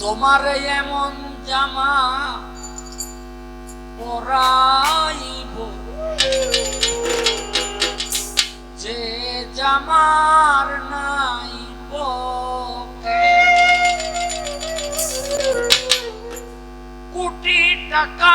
তোমার এমন জামা পরাইব। যে জামার নাই কুটি টাকা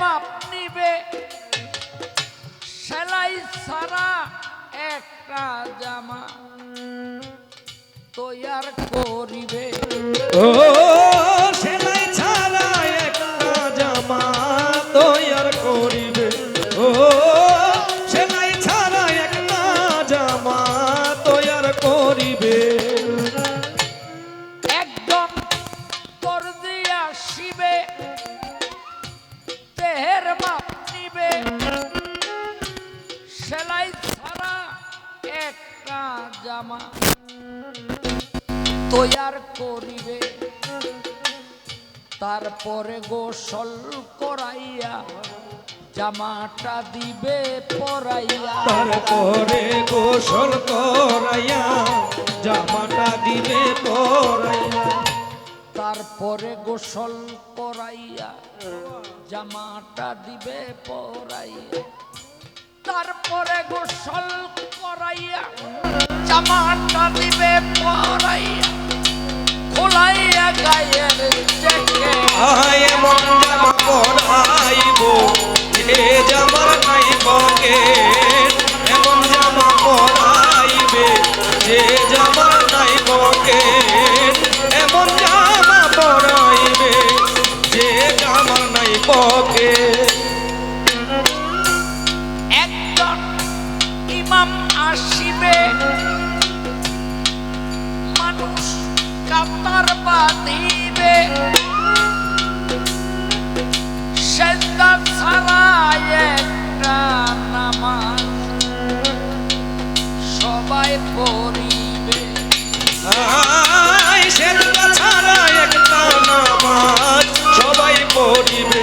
মাপ নিবে। সেলাই সারা একটা জামা তৈয়ার করিবে। ও সেলাই ছাড়া একটা জামা তৈয়ার করিবে। ও সেলাই ছাড়া একটা জামা তৈয়ার করিবে। একজন দর্জি আসিবে। দেহের মাপ নিবে সেলাই ছাড়া একটা জামা তৈয়ার করিবে। তারপরে গোসল করাইয়া জামাটা দিবে পরাইয়া। তারপরে গোসল করাইয়া জামাটা দিবে পরাইয়া। তারপরে গোসল করাইয়া, জামাটা দিবে পরাইয়া। তারপরে গোসল করাইয়া, জামাটা দিবে পরাইয়া। খোলাইয়া গায়ের চেকে। এমন জামা পরাইব যে জামার নাই পকেট আসিবে। মানুষ কাতার বাঁধিবে সবাই পড়িবে। সবাই পড়িবে।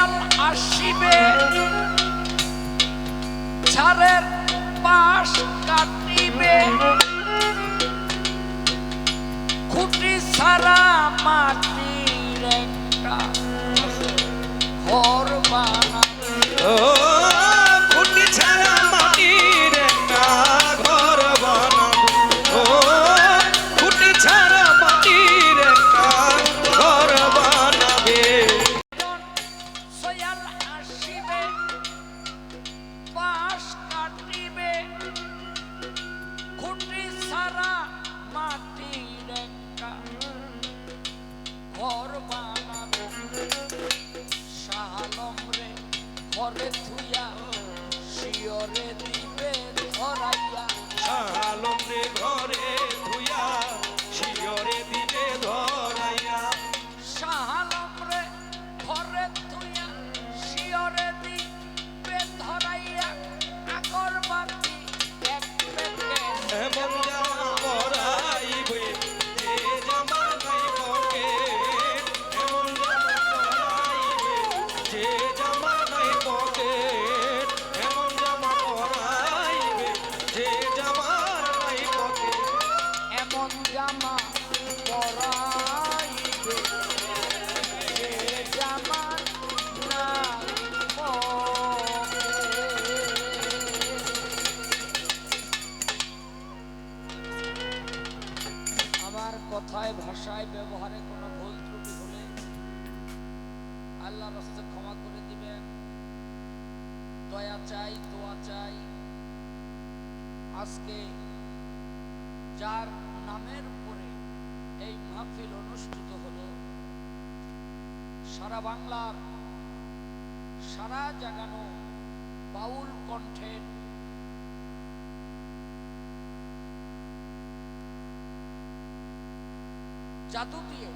সোয়াল আসিবে। ছাড়ের পাশ কাটিবে। খুঁটি সারা মাটির একটা ঘর বানাবো। শালম রে ঘরে থুয়া শিয়রে দিবে ধরাইয়া। ভাষায় ব্যবহারে কোনো ভুল ত্রুটি হলে আল্লাহ রাস্তা ক্ষমা করে দিবেন। দয়া চাই, দোয়া চাই। আজকে যার নামের উপরে এই মাহফিল অনুষ্ঠিত হলো, সারা বাংলার সারা জাগানো বাউল কণ্ঠের জাদু দিয়ে